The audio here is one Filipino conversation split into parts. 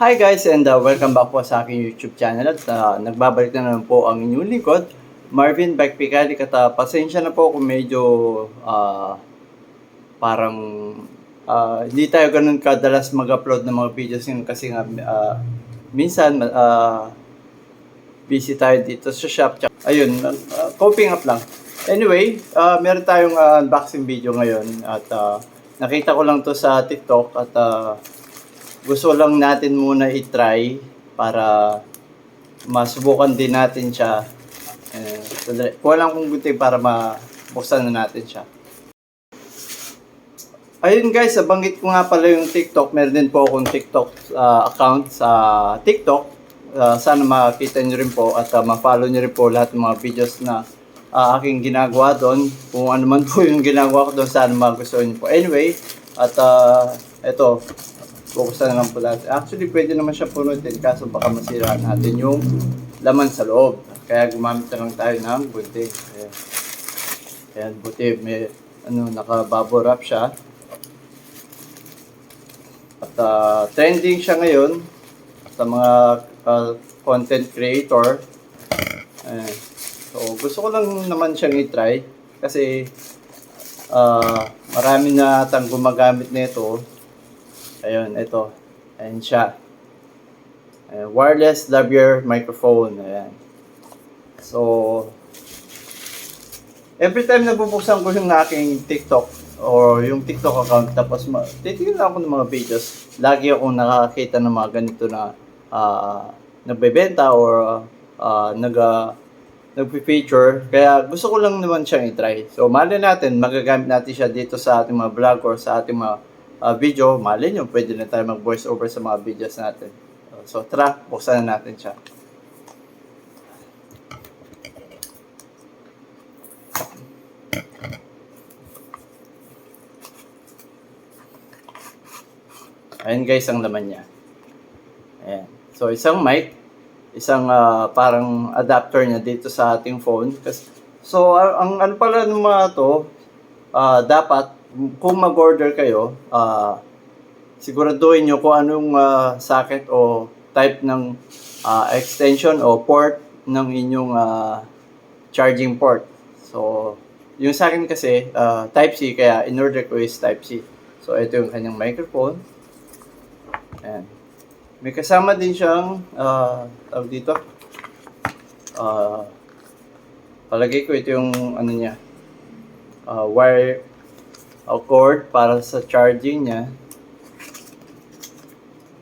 Hi guys and uh, welcome back po sa aking YouTube channel at uh, nagbabalik na naman po ang inyong lingkod, Marvin Bike Picali at uh, pasensya na po kung medyo uh, parang uh, hindi tayo ganun kadalas mag-upload ng mga videos ngayon kasi nga uh, minsan uh, busy tayo dito sa shop. Ayun, uh, coping up lang. Anyway, uh, meron tayong uh, unboxing video ngayon at uh, nakita ko lang to sa TikTok at uh, gusto lang natin muna i-try para masubukan din natin siya. Eh, sandali. Kuha lang kung guti para mabuksan na natin siya. Ayun guys, nabanggit ko nga pala yung TikTok. Meron din po akong TikTok ah, account sa TikTok. Ah, sana makita nyo rin po at ah, ma-follow nyo rin po lahat ng mga videos na ah, aking ginagawa doon. Kung ano man po yung ginagawa ko doon, sana magustuhan nyo po. Anyway, at uh, ito, buksan na lang po natin. Actually, pwede naman siya punutin kaso baka masira natin yung laman sa loob. Kaya gumamit na lang tayo ng buti. Ayan. Ayan, buti. May ano, naka-bubble wrap siya. At ah, trending siya ngayon sa mga ah, content creator. Ayan. So, gusto ko lang naman siyang i-try kasi ah marami na atang gumagamit nito. Ayun, ito. Ayan siya. Ayan, wireless lavalier microphone. Ayan. So, every time nabubuksan ko yung aking TikTok or yung TikTok account tapos ma- titignan ako ng mga videos, lagi akong nakakita ng mga ganito na ah nagbebenta or uh, nag ah, nagpi-feature. Kaya gusto ko lang naman siyang i-try. So, mali natin, magagamit natin siya dito sa ating mga vlog or sa ating mga ah, video. Mali nyo, pwede na tayo mag-voice over sa mga videos natin. So, tara, buksan na natin siya. Ayan guys, ang laman niya. Ayan. So, isang mic, isang ah, parang adapter niya dito sa ating phone. Kasi, so, ang ano pala ng mga to, ah, dapat, kung mag-order kayo, ah, siguraduhin nyo kung anong ah, socket o type ng ah, extension o port ng inyong ah, charging port. So, yung sa akin kasi, ah, Type-C, kaya in-order ko is Type-C. So, ito yung kanyang microphone. Ayan. May kasama din siyang, ah, tawag dito, ah, palagay ko ito yung, ano niya, ah, wire, o cord para sa charging niya.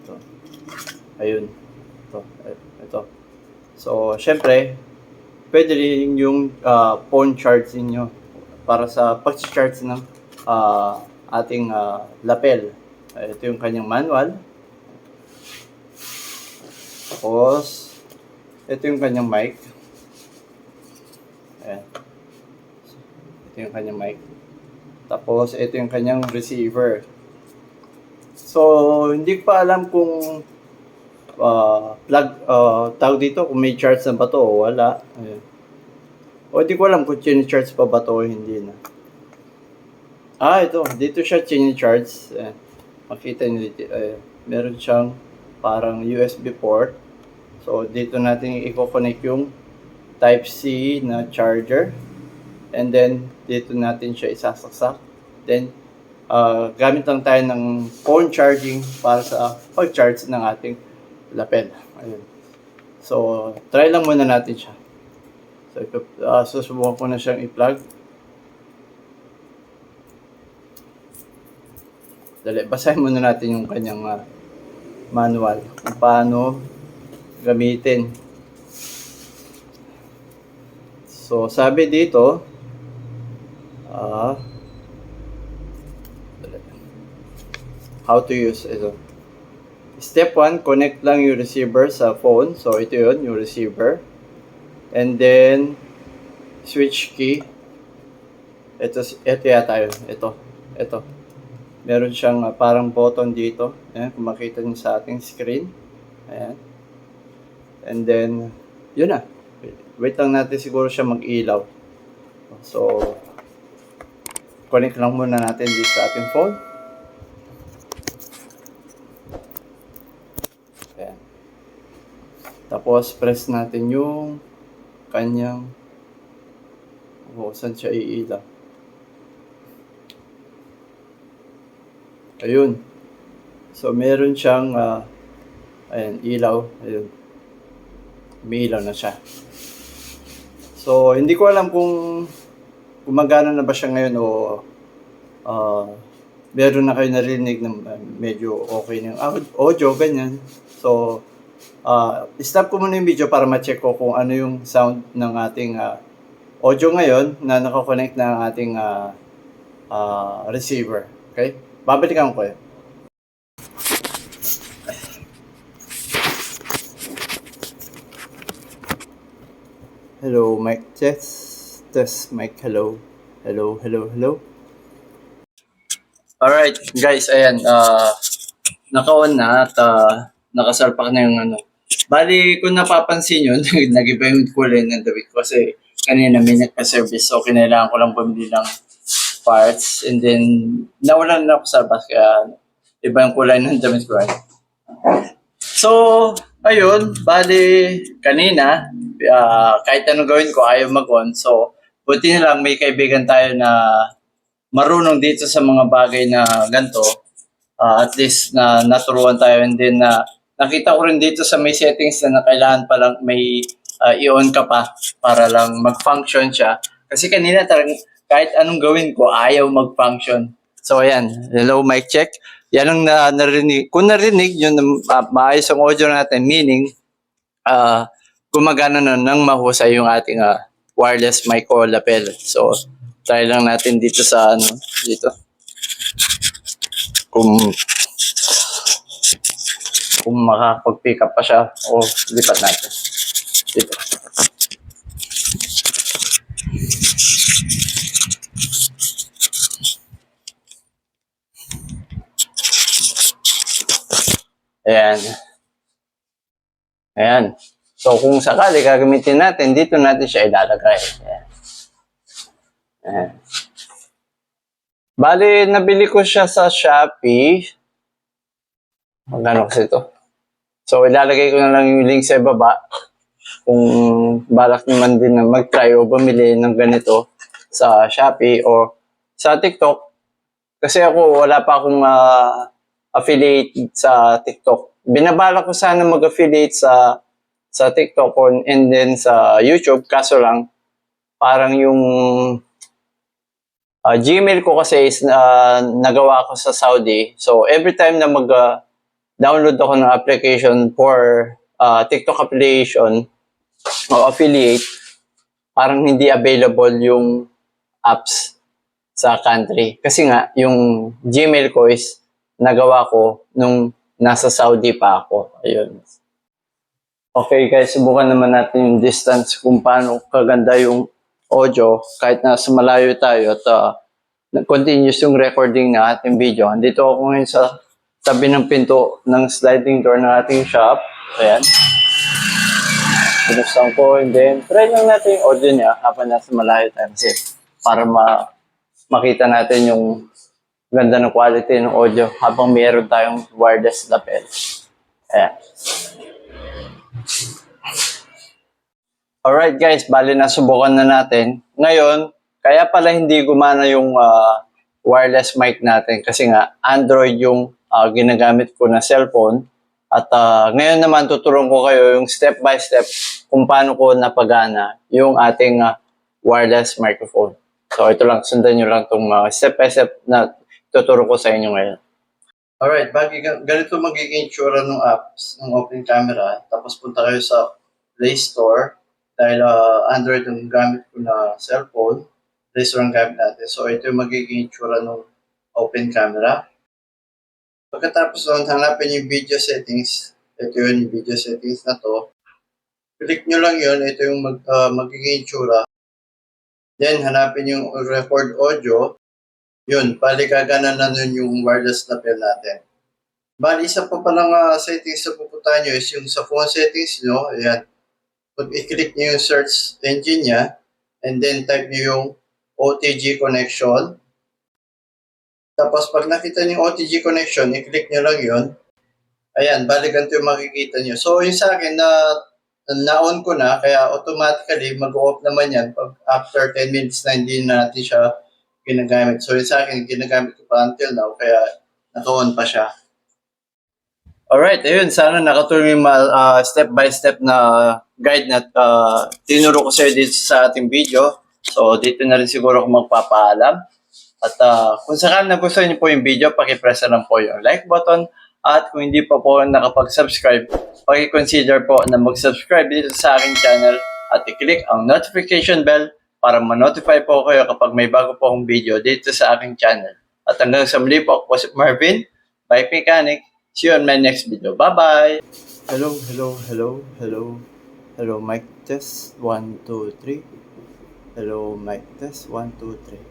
Ito. Ayun. Ito. Ito. So, syempre, pwede rin yung ah, phone charge ninyo para sa pag-charge ng ah, ating ah, lapel. Ito yung kanyang manual. Tapos, ito yung kanyang mic. Ayan. Ito yung kanyang mic. Tapos, ito yung kanyang receiver. So, hindi ko pa alam kung uh, plug, uh, tawag dito, kung may charge na ba to o wala. Ayan. O, hindi ko alam kung charge pa ba to o hindi na. Ah, ito. Dito siya charge. Ayan. Makita niyo dito. Ayan. Meron siyang parang USB port. So, dito natin i-connect yung Type-C na charger. And then, dito natin siya isasaksak. Then, uh, gamit lang tayo ng phone charging para sa pag-charge ng ating lapel. Ayun. So, try lang muna natin siya. So, ito, uh, susubukan ko na siyang i-plug. Dali, basahin muna natin yung kanyang ah, manual kung paano gamitin. So, sabi dito, dali. how to use ito. Step 1, connect lang yung receiver sa phone. So, ito yun, yung receiver. And then, switch key. Ito, ito yata yun. Ito. Ito. Meron siyang ah, parang button dito. Ayan, kung makita niyo sa ating screen. Ayan. And then, yun na. Wait lang natin siguro siya mag-ilaw. So, connect lang muna natin dito sa ating phone. Ayan. Tapos, press natin yung kanyang o saan siya iila. Ayun. So, meron siyang ah, ayan, ilaw. Ayun. May ilaw na siya. So, hindi ko alam kung gumagana na ba siya ngayon o ah, meron na kayo narinig na uh, medyo okay ng au- audio, ganyan. So, ah stop ko muna yung video para ma-check ko kung ano yung sound ng ating ah, audio ngayon na nakakonect na ang ating ah, ah, receiver. Okay? Babalikan ko yun. Hello, mic test. Test mic. Hello. Hello, hello, hello. Alright, guys, ayan. Uh, naka-on na at uh, nakasalpak na yung ano. Bali, kung napapansin yun, nag-iba yung kulay ng damit kasi kanina may nagpa-service so kinailangan ko lang bumili ng parts and then nawalan na ako sa bus kaya iba yung kulay ng damit ko. So, ayun, bali, kanina, ah, kahit anong gawin ko, ayaw mag-on. So, buti na lang may kaibigan tayo na marunong dito sa mga bagay na ganito. Ah, at least na naturuan tayo and then na nakita ko rin dito sa may settings na, na kailangan pa lang may ah, i-on ka pa para lang mag-function siya. Kasi kanina talagang kahit anong gawin ko, ayaw mag-function. So, ayan. Hello, mic check. Yan ang na, narinig. Kung narinig yun, uh, maayos ang audio natin, meaning, ah gumagana na ng mahusay yung ating ah, wireless mic o lapel. So, try lang natin dito sa ano, dito. Kung kung makapag-pick up pa siya o lipat natin. Dito. Ayan. Ayan. So, kung sakali gagamitin natin, dito natin siya ilalagay. Ayan. Ayan. Bali, nabili ko siya sa Shopee. Magkano kasi ito? So, ilalagay ko na lang yung link sa baba. Kung balak naman din na mag-try o bumili ng ganito sa Shopee o sa TikTok. Kasi ako, wala pa akong ah, affiliate sa TikTok. Binabala ko sana mag-affiliate sa sa TikTok on, and then sa YouTube. Kaso lang, parang yung ah, Gmail ko kasi is na nagawa ko sa Saudi. So, every time na mag ah, ako ng application for ah, TikTok affiliation o affiliate, parang hindi available yung apps sa country. Kasi nga, yung Gmail ko is nagawa ko nung nasa Saudi pa ako. Ayun. Okay guys, subukan naman natin yung distance kung paano kaganda yung audio kahit nasa malayo tayo at uh, continuous yung recording ng ating video. Andito ako ngayon sa tabi ng pinto ng sliding door ng ating shop. Ayan. Binuksan ko and then try lang natin yung audio niya habang nasa malayo tayo kasi para ma makita natin yung ganda ng quality ng audio habang mayroon tayong wireless lapel. Ayan. Alright guys, bali na subukan na natin. Ngayon, kaya pala hindi gumana yung ah, wireless mic natin kasi nga Android yung ah, ginagamit ko na cellphone. At ah, ngayon naman tuturuan ko kayo yung step by step kung paano ko napagana yung ating ah, wireless microphone. So ito lang, sundan nyo lang itong mga step by step na tuturo ko sa inyo ngayon. Alright, bagi ganito magiging itsura ng apps ng open camera. Tapos punta kayo sa Play Store dahil ah, Android yung gamit ko na cellphone. Store ang gamit natin. So ito yung magiging itsura ng open camera. Pagkatapos nun, hanapin yung video settings. Ito yun, yung video settings na to. Click nyo lang yun. Ito yung mag, ah, magiging itsura. Then, hanapin yung record audio. Yun, bali gagana na nun yung wireless lapel natin. Bali, isa pa palang uh, settings na pupuntahan nyo is yung sa phone settings nyo. Ayan. Pag i-click nyo yung search engine niya, and then type nyo yung OTG connection. Tapos pag nakita niyo yung OTG connection, i-click nyo lang yun. Ayan, bali ganito yung makikita nyo. So, yung sa akin, na na-on ko na, kaya automatically mag-off naman yan pag after 10 minutes na hindi na natin siya ginagamit. So, yung sa akin, ginagamit ko pa until now, kaya naka-on pa siya. Alright, ayun, sana nakatulong yung ah, step-by-step na guide na ah, tinuro ko sa'yo dito sa ating video. So, dito na rin siguro ako magpapaalam. At ah, kung sakaling nagustuhan niyo po yung video, pakipress na lang po yung like button. At kung hindi pa po nakapag-subscribe, pakiconsider po na mag-subscribe dito sa aking channel at i-click ang notification bell para ma-notify po kayo kapag may bago po akong video dito sa aking channel. At hanggang sa muli po, ako si Marvin, Bike Mechanic. See you on my next video. Bye-bye! Hello, hello, hello, hello. Hello, mic test. One, two, three. Hello, mic test. One, two, three.